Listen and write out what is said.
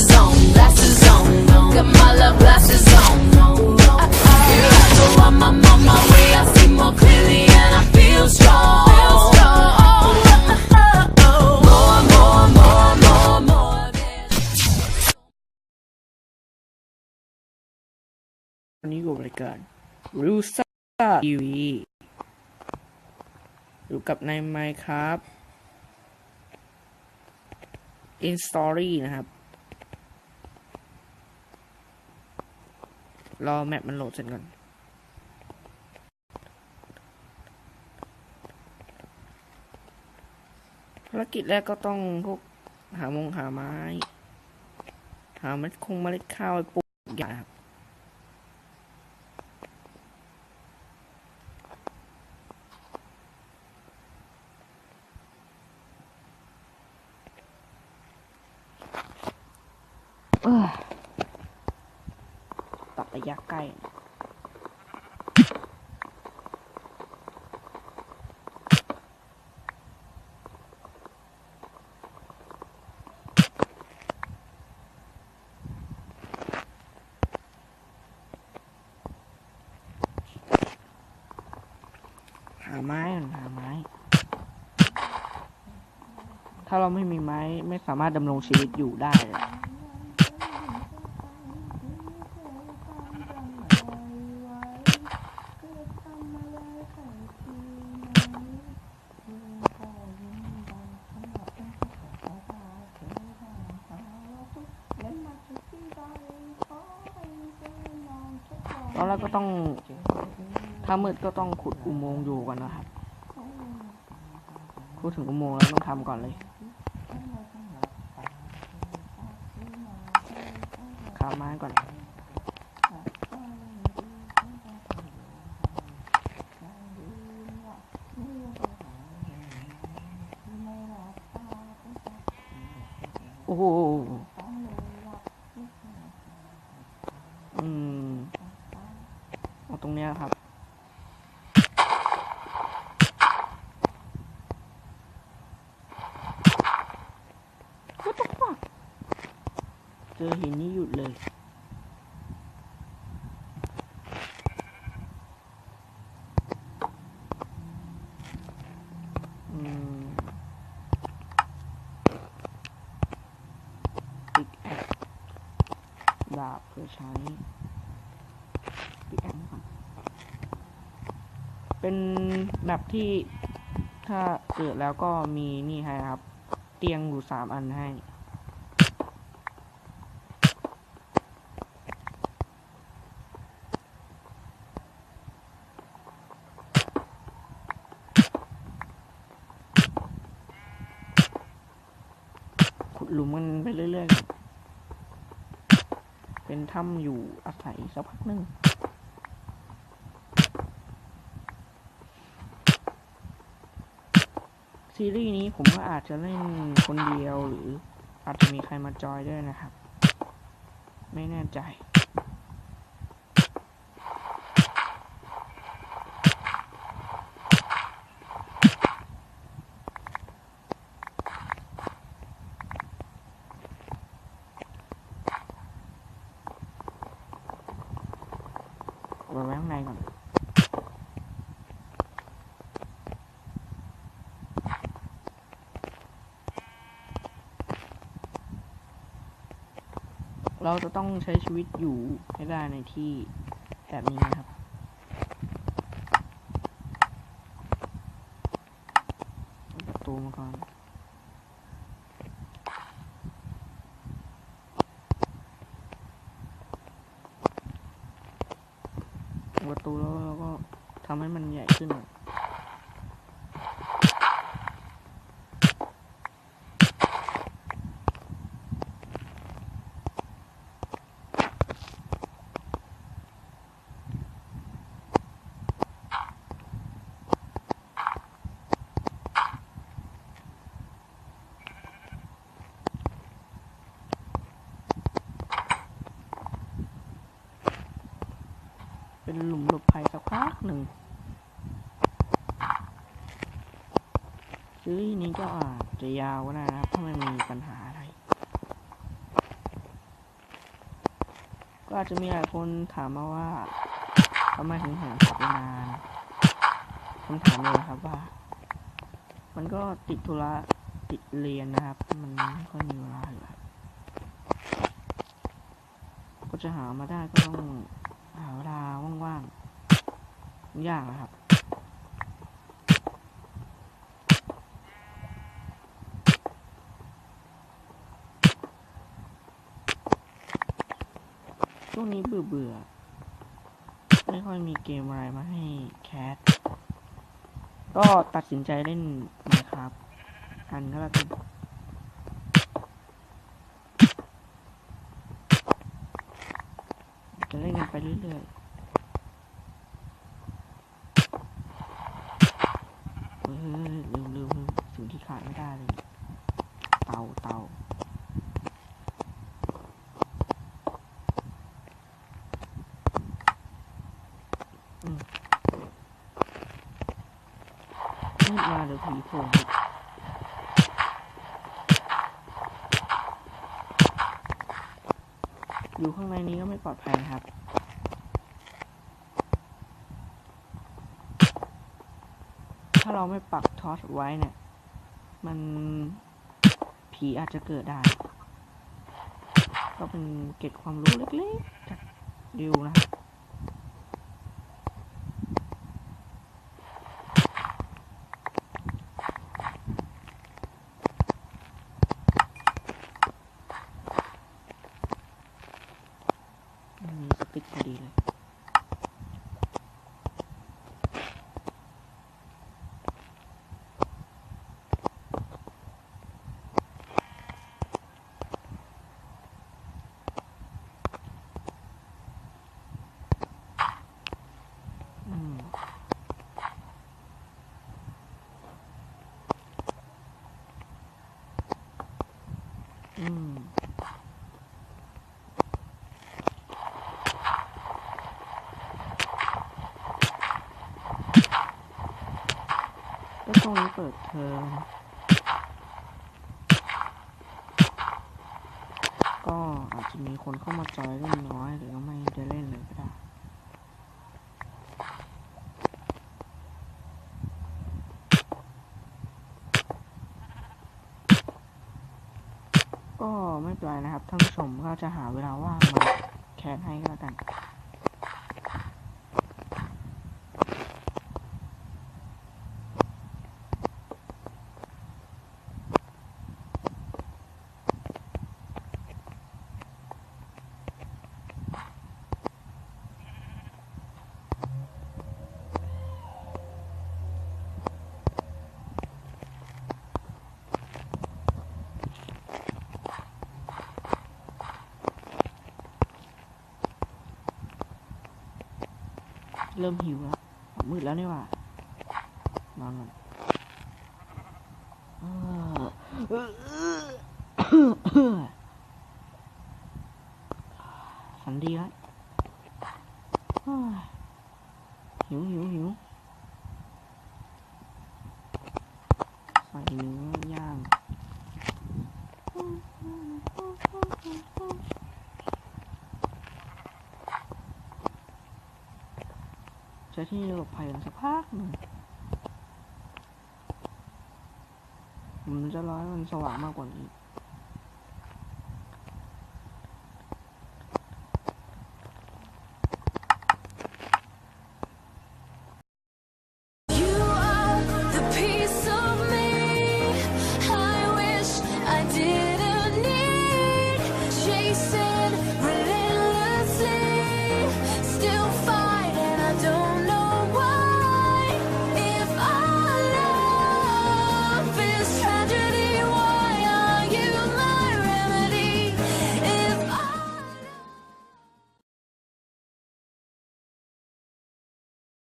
glasses on, glasses on. Got my love glasses on. Here I go, I'm, I'm on my way. I see more clearly and I feel strong. Feel strong. More, more, more, more, more. than- วันนี้อยู่บริการรูซ่าทีวีอยู่กับนายไมค์ครับ In Story นะครับ รอแมปมันโหลดเสร็จก่อนภารกิจแรกก็ต้องพวกหามงหาไม้ หาเม็ดคงเมล็ดข้าวไปลูกอย่างครับเอ้อ ระยะใกล้หาไม้ก่อนหาไม้ ถ้าเราไม่มีไม้ไม่สามารถดำรงชีวิตอยู่ได้เลย แรกก็ต้อง ถ้ามืดก็ต้องขุดอุโมงค์อยู่ก่อนนะครับ พูดถึงอุโมงค์แล้วต้องทำก่อนเลยขาไม้ก่อนโอ้ม เอาต รงเนี้ยครับ What the fuck เจอหินนี่หยุดเลยดาบเพื่อใช้ปิกแอคก่อน เป็นแบบที่ถ้าเกิดแล้วก็มีนี่ให้ครับ เตียงอยู่สามอันให้ ขุดหลุมกันไปเรื่อยๆ เป็นถ้ำอยู่อาศัยสักพักหนึ่ง ซีรีส์นี้ผมก็อาจจะเล่นคนเดียวหรืออาจจะมีใครมาจอยด้วยนะครับ ไม่แน่ใจเอาไว้ข้างในก่อน เราจะต้องใช้ชีวิตอยู่ให้ได้ในที่แบบนี้นะครับ ประตูมาก่อนประตูแล้วเราก็ทำให้มันใหญ่ขึ้น เป็นหลุมหลบภัยสักพักหนึ่งซีรีส์นี้ก็อาจจะยาวนะครับถ้าไม่มีปัญหาอะไร ก็อาจจะมีหลายคนถามมาว่าทำไมถึงหายไปนานคำถามเลยนะครับว่า มันก็ติดธุระติดเรียนนะครับ มันไม่ค่อยมีเวลาอยู่ครับก็จะหามาได้ก็ต้อง หาเวลาว่างๆยากนะครับช่วงนี้เบื่อเบื่อๆไม่ค่อยมีเกมอะไรมาให้แคสก็ตัดสินใจเล่นมาครับกันก็แล้วกันจะเล่นกัน ไปเรื่อยๆเฮ้ยลืมลืมลมสิ่งที่ขาดไม่ได้เลย เตาเตามืดมาเดี๋ยวผีโผล่อยู่ข้างในนี้ก็ไม่ปลอดภัยครับาเราไม่ปักทอสไว้เนี่ย มันผีอาจจะเกิดได้ ก็เป็นเก็บความรู้เล็กๆจากดิวนะครับ มีสติ๊กพอดีเลย อืม อืม ก็ช่วงนี้เปิดเทอมก็อาจจะมีคนเข้ามาจอยเล่นน้อยหรือไม่ได้เล่นเลยก็ได้ ก็ ไม่เป็นไรนะครับท่านผู้ชมก็จะหาเวลาว่างมาแคสให้ก็แล้วกัน เริ่มหิวแล้วมืดแล้วนี่หว่านอนก่อนเออฝันดีแล้วเฮ้ยหิวหิวหิวใส่เนื้อย่าง จะที่หลบภัยกันสักพักหนึ่งผมจะรอให้มันสว่างมากกว่านี้